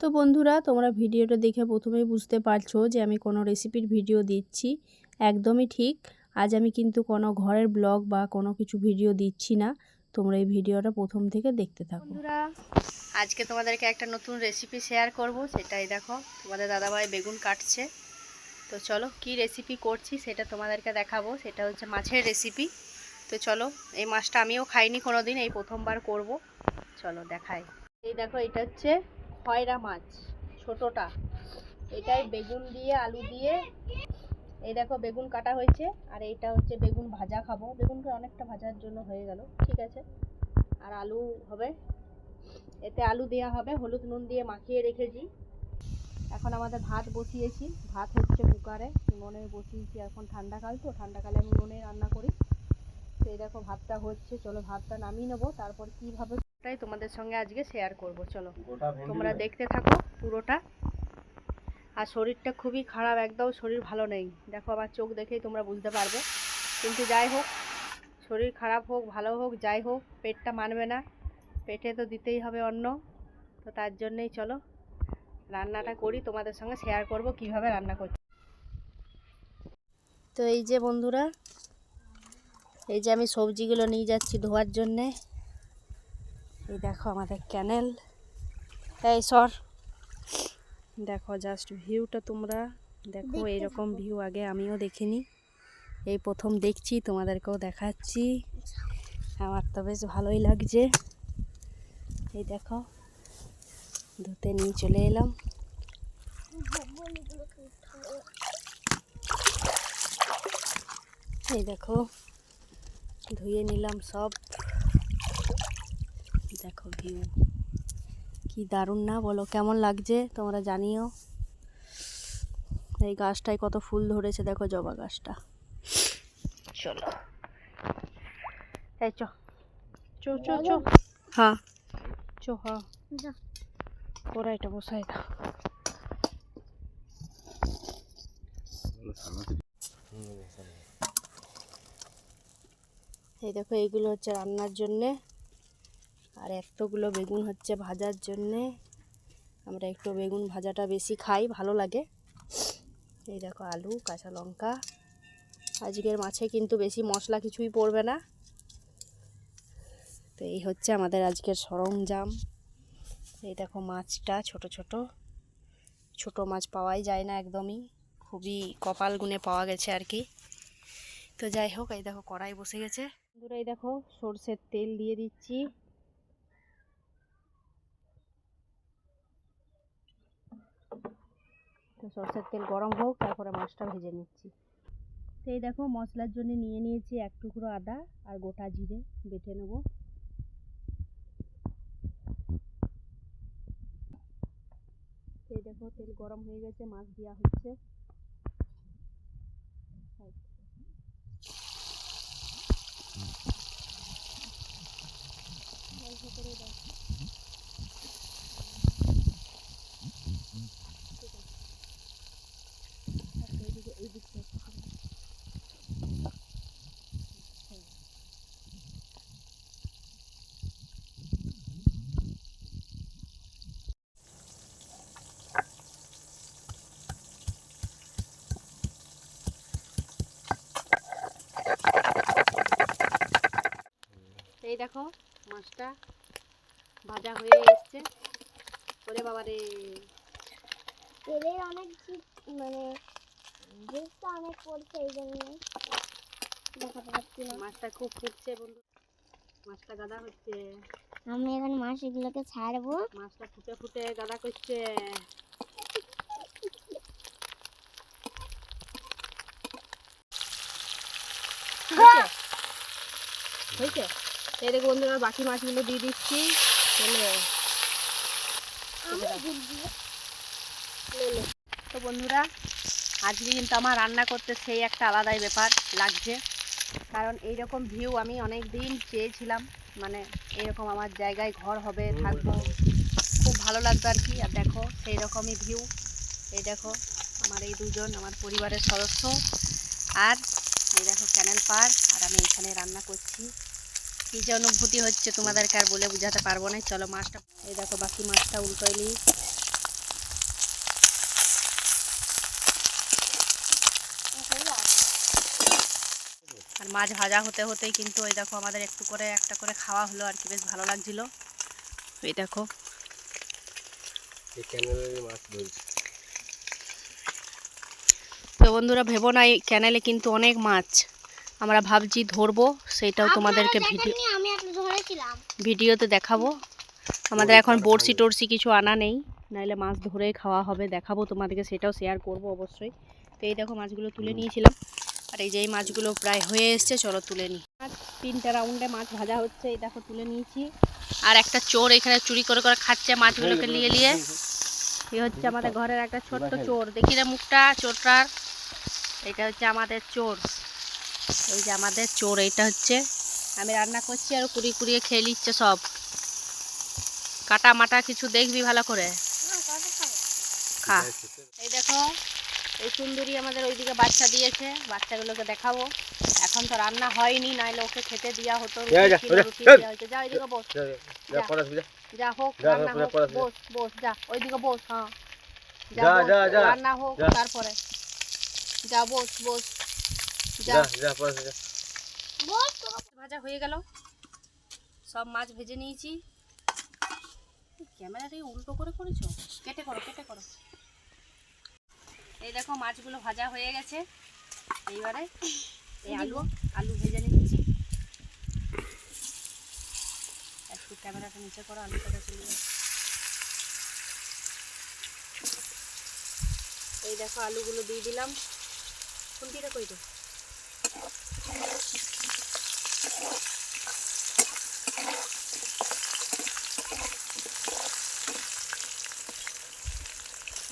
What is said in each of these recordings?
তো বন্ধুরা, তোমরা ভিডিওটা দেখে প্রথমেই বুঝতে পারছ যে আমি কোনো রেসিপির ভিডিও দিচ্ছি। একদমই ঠিক। আজ আমি কিন্তু কোনো ঘরের ব্লগ বা কোনো কিছু ভিডিও দিচ্ছি না। তোমরা এই ভিডিওটা প্রথম থেকে দেখতে থাকো। বন্ধুরা, আজকে তোমাদেরকে একটা নতুন রেসিপি শেয়ার করব। সেটাই দেখো, তোমাদের দাদাভাই বেগুন কাটছে। তো চলো, কি রেসিপি করছি সেটা তোমাদেরকে দেখাবো। সেটা হচ্ছে মাছের রেসিপি তো চলো, এই মাছটা আমিও খাইনি কোনো দিন এই প্রথমবার করব। চলো, দেখাই। এই দেখো, এটা হচ্ছে খয়রা মাছ, ছোটোটা। এটাই বেগুন দিয়ে, আলু দিয়ে। এই দেখো, বেগুন কাটা হয়েছে। আর এইটা হচ্ছে বেগুন ভাজা খাব। বেগুনটা অনেকটা ভাজার জন্য হয়ে গেল, ঠিক আছে? আর আলু হবে। এতে আলু দেওয়া হবে, হলুদ নুন দিয়ে মাখিয়ে রেখেছি। এখন আমাদের ভাত বসিয়েছি। ভাত হচ্ছে কুকারে, উনুনে বসিয়েছি এখন ঠান্ডাকাল তো, ঠান্ডাকালে আমি উনুনে রান্না করি। এই দেখো, ভাতটা হচ্ছে, চলো ভাতটা নামিয়ে নেব। তারপর কীভাবে তাই তোমাদের সঙ্গে আজকে শেয়ার করব চলো। তোমরা দেখতে থাকো পুরোটা। আর শরীরটা খুবই খারাপ একদম শরীর ভালো নেই। দেখো আমার চোখ দেখেই তোমরা বুঝতে পারবে। কিন্তু যাই হোক শরীর খারাপ হোক ভালো হোক যাই হোক পেটটা মানবে না। পেটে তো দিতেই হবে অন্য তো তার জন্যেই চলো রান্নাটা করি তোমাদের সঙ্গে শেয়ার করব কীভাবে রান্না করছি তো এই যে বন্ধুরা এই যে আমি সবজিগুলো নিয়ে যাচ্ছি ধোয়ার জন্যে। এই দেখো আমাদের ক্যানেল। এই সর। দেখো জাস্ট ভিউটা তোমরা দেখো এইরকম ভিউ আগে আমিও দেখিনি। এই প্রথম দেখছি তোমাদেরকেও দেখাচ্ছি। আমার তো বেশ ভালোই লাগছে। এই দেখো ধুতে নিয়ে চলে এলাম। এই দেখো ধুয়ে নিলাম সব। ভিউ কি দারুণ না বলো? কেমন লাগছে? তোমরা জানিও। এই গাছটায় কত ফুল ধরেছে দেখো জবা গাছটা। চলো। এই চ। চো চো চো। হ্যাঁ চো হ্যাঁ ওরা এটা বসাই দাও। এই দেখো এইগুলো হচ্ছে রান্নার জন্যে। আর এতগুলো বেগুন হচ্ছে ভাজার জন্যে। আমরা একটু বেগুন ভাজাটা বেশি খাই, ভালো লাগে। এই দেখো আলু, কাঁচা লঙ্কা। আজকের মাছে কিন্তু বেশি মশলা কিছুই পড়বে না। তো এই হচ্ছে আমাদের আজকের সরঞ্জাম। এই দেখো মাছটা ছোট ছোট। ছোট মাছ পাওয়াই যায় না একদমই। খুবই কপাল গুনে পাওয়া গেছে আর কি। তো যাই হোক, এই দেখো কড়াই বসে গেছে। বন্ধুরা, এই দেখো সর্ষের তেল দিয়ে দিচ্ছি। তো সর্ষের তেল গরম হোক, তারপরে মাছটা ভেজে নিচ্ছি। তো এই দেখো, মশলার জন্য নিয়ে নিয়েছি এক টুকরো আদা আর গোটা জিরে, বেটে নেব। এই দেখো, তেল গরম হয়ে গেছে, মাছ দেওয়া হচ্ছে। দাও আচ্ছা, এদিকে এই দিকটা একটু করে দাও। হ্যাঁ। এই দেখো মাছটা ভাজা হয়ে এসছে। ওরে বাবা রে। তেলের অনেক মানে জুসটা অনেক পড়ছে এই জন্য। দেখাতে পারছি না মাছটা খুব ফুটছে বন্ধু। মাছটা গাদা হচ্ছে। আমি এখন মাছ এগুলোকে ছাড়বো। মাছটা ফুটে ফুটে গাদা করছে। হয়েছে? এই দেখো বন্ধুরা বাকি মাছগুলো দিয়ে দিচ্ছি। তো বন্ধুরা আজকে কিন্তু আমার রান্না করতে সেই একটা আলাদাই ব্যাপার লাগছে। কারণ এইরকম ভিউ আমি অনেক দিন চেয়েছিলাম মানে এরকম আমার জায়গায় ঘর হবে থাকব। খুব ভালো লাগতো আর কি। আর দেখো সেই রকমই ভিউ এই দেখো আমার এই দুজন আমার পরিবারের সদস্য। আর এই দেখো ক্যানেল পার আর আমি এখানে রান্না করছি। কি যে অনুভূতি হচ্ছে তোমাদেরকে আর বলে বোঝাতে পারব না। চলো মাছটা এই দেখো বাকি মাছটা উল্টোইলি আর মাছ ভাজা হতে হতেই কিন্তু ওই দেখো আমাদের একটু করে একটা করে খাওয়া হলো আর কি বেশ ভালো লাগছিল। এই দেখো। তো বন্ধুরা ভেবো না এই ক্যানেলে কিন্তু অনেক মাছ। আমরা ভাবছি ধরবো সেটাও তোমাদেরকে ভিডিও ভিডিওতে দেখাবো। আমাদের এখন বড়শি টড়শি কিছু আনা নেই নাহলে মাছ ধরে খাওয়া হবে দেখাবো তোমাদেরকে সেটাও শেয়ার করব অবশ্যই। তো এই দেখো মাছগুলো তুলে নিয়েছিলাম। আর এই যে এই মাছগুলো প্রায় হয়ে এসছে চলো তুলে নিই মাছ তিনটে রাউন্ডে মাছ ভাজা হচ্ছে এই দেখো তুলে নিয়েছি। আর একটা চোর এখানে চুরি করে করে খাচ্ছে মাছগুলোকে নিয়ে নিয়ে। এই হচ্ছে আমাদের ঘরের একটা ছোট্ট চোর। দেখি রে মুখটা চোরটার। এটা হচ্ছে আমাদের চোর। এই যে আমাদের চোর এইটা হচ্ছে আমি রান্না করছি আর কুড়িয়ে কুড়িয়ে খেয়ে নিচ্ছে সব। কাটা মাটা কিছু দেখবি ভালো করে? খা। এই দেখো এই সুন্দরী আমাদের ওইদিকে বাচ্চা দিয়েছে বাচ্চাগুলোকে দেখাবো। এখন তো রান্না হয়নি নাইলে ওকে খেতে দেওয়া হতো যা, ওইদিকে বস। হোক রান্না হোক বস বস যা ওইদিকে বস হ্যাঁ। যা। রান্না হোক তারপরে। যা বস বস। ভাজা হয়ে গেল। সব মাছ ভেজে নিয়েছি। ক্যামেরাটা কি উল্টো করে করেছ? কেটে করো কেটে করো। এই দেখো মাছগুলো ভাজা হয়ে গেছে। এইবারে এই আলু আলু ভেজে নিচ্ছি একটু ক্যামেরাটা নিচে করো আলু আলুটা চলে যাবে এই দেখো আলুগুলো দিয়ে দিলাম। খুন্তিটা কই রে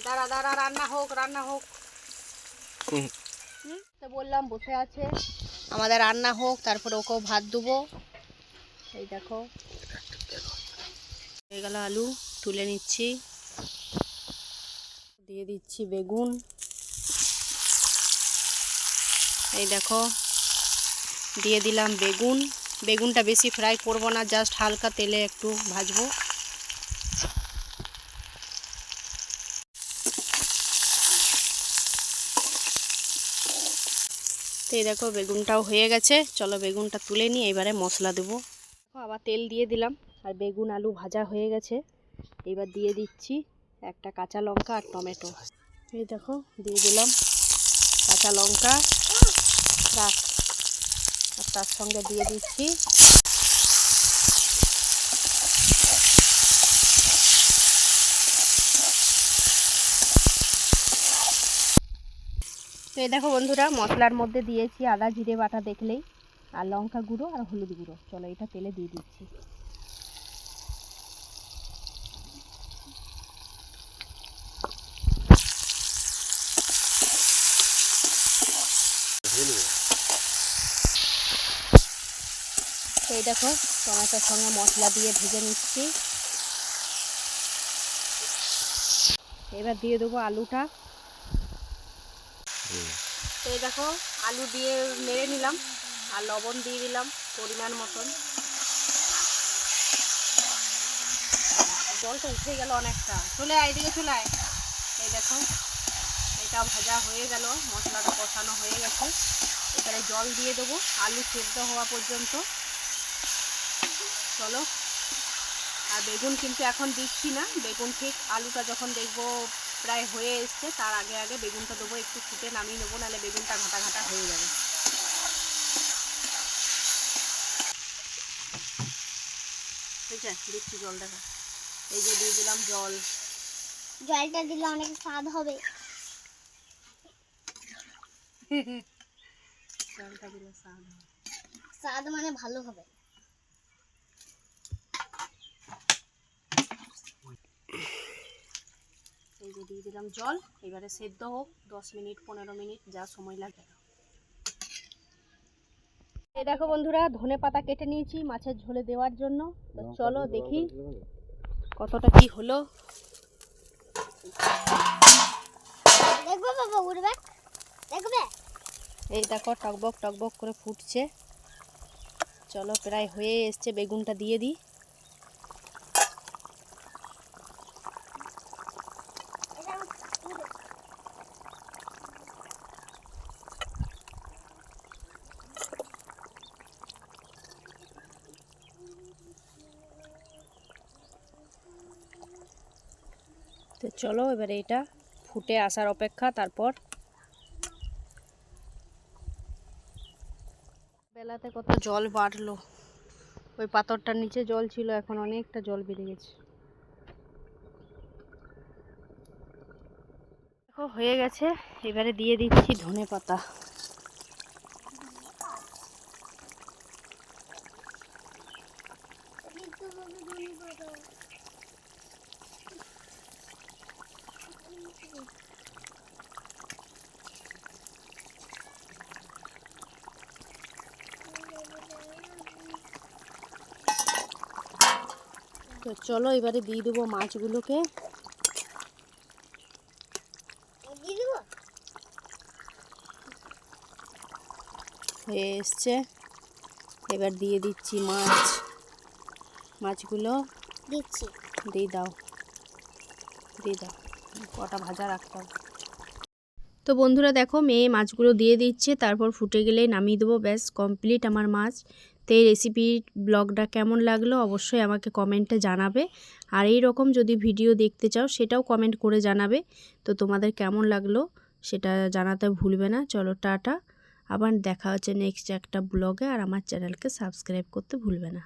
দাঁড়া দাঁড়া রান্না হোক রান্না হোক। তো বললাম বসে আছে। আমাদের রান্না হোক তারপরে ওকেও ভাত দেবো। এই দেখো। হয়ে গেল আলু তুলে নিচ্ছি। দিয়ে দিচ্ছি বেগুন। এই দেখো, দিয়ে দিলাম বেগুন। বেগুনটা বেশি ফ্রাই করব না, জাস্ট হালকা তেলে একটু ভাজবো। তো এই দেখো, বেগুনটাও হয়ে গেছে। চলো বেগুনটা তুলে নিই, এবারে মশলা দেবো। আবার তেল দিয়ে দিলাম, আর বেগুন আলু ভাজা হয়ে গেছে। এবার দিয়ে দিচ্ছি একটা কাঁচা লঙ্কা আর টমেটো। এই দেখো, দিয়ে দিলাম কাঁচা লঙ্কা। আর তার সঙ্গে দিয়ে দিচ্ছি। তো এই দেখো বন্ধুরা, মশলার মধ্যে দিয়েছি আদা, জিরে বাটা দেখলেই, আর লঙ্কা গুঁড়ো আর হলুদ গুঁড়ো। চলো এটা তেলে দিয়ে দিচ্ছি। এই দেখো, টমেটোর সঙ্গে মশলা দিয়ে ভেজে নিচ্ছি। এবার দিয়ে দেবো আলুটা। এই দেখো, আলু দিয়ে নেড়ে নিলাম আর লবণ দিয়ে দিলাম পরিমাণ মতন। জলটা উঠে গেল অনেকটা। চলে আয়, এদিকে চলে আয়। এই দেখো, এটা ভাজা হয়ে গেল, মশলাটা কষানো হয়ে গেছে। এবারে জল দিয়ে দেবো, আলু সেদ্ধ হওয়া পর্যন্ত। চলো। আর বেগুন কিন্তু এখন দিচ্ছি না। বেগুন ঠিক আলুটা যখন দেখব প্রায় হয়ে এসছে তার আগে আগে বেগুনটা দেবো একটু ফুটে নামিয়ে নেব নাহলে বেগুনটা ঘাটা ঘাটা হয়ে যাবে। ঠিক আছে দিচ্ছি জল দেখা এই যে দিয়ে দিলাম জল। জলটা দিলে অনেক স্বাদ হবে। জলটা দিলে স্বাদ হবে। স্বাদ মানে ভালো হবে। এই যে দিয়ে দিলাম জল। এবারে সেদ্ধ হোক দশ মিনিট পনেরো মিনিট যা সময় লাগে। এই দেখো বন্ধুরা ধনে পাতা কেটে নিয়েছি মাছের ঝোলে দেওয়ার জন্য। তো চলো দেখি কতটা কি হলো। দেখবে বাবা উঠবে দেখবে? এই দেখো টকবক টকবক করে ফুটছে। চলো প্রায় হয়ে এসছে বেগুনটা দিয়ে দিই। তো চলো এবারে এটা ফুটে আসার অপেক্ষা, তারপর বেলাতে কত জল বাড়লো। ওই পাথরটার নিচে জল ছিল, এখন অনেকটা জল বেড়ে গেছে। দেখো, হয়ে গেছে। এবারে দিয়ে দিচ্ছি ধনে পাতা। তো চলো এবারে দিয়ে দেবো মাছগুলোকে। দিয়ে দেবো? হয়ে এসছে। এবার দিয়ে দিচ্ছি মাছ। মাছগুলো দিচ্ছি। দিয়ে দাও। দিয়ে দাও। কটা ভাজা রাখতে হবে। তো বন্ধুরা দেখো মেয়ে মাছগুলো দিয়ে দিচ্ছে তারপর ফুটে গেলে নামিয়ে দেবো। ব্যাস কমপ্লিট আমার মাছ। তো এই রেসিপির ব্লগটা কেমন লাগল অবশ্যই আমাকে কমেন্টে জানাবে। আর এই রকম যদি ভিডিও দেখতে চাও সেটাও কমেন্ট করে জানাবে। তো তোমাদের কেমন লাগল সেটা জানাতে ভুলবে না। চলো টাটা। আবার দেখা হচ্ছে নেক্সট একটা ব্লগে আর আমার চ্যানেলকে সাবস্ক্রাইব করতে ভুলবে না।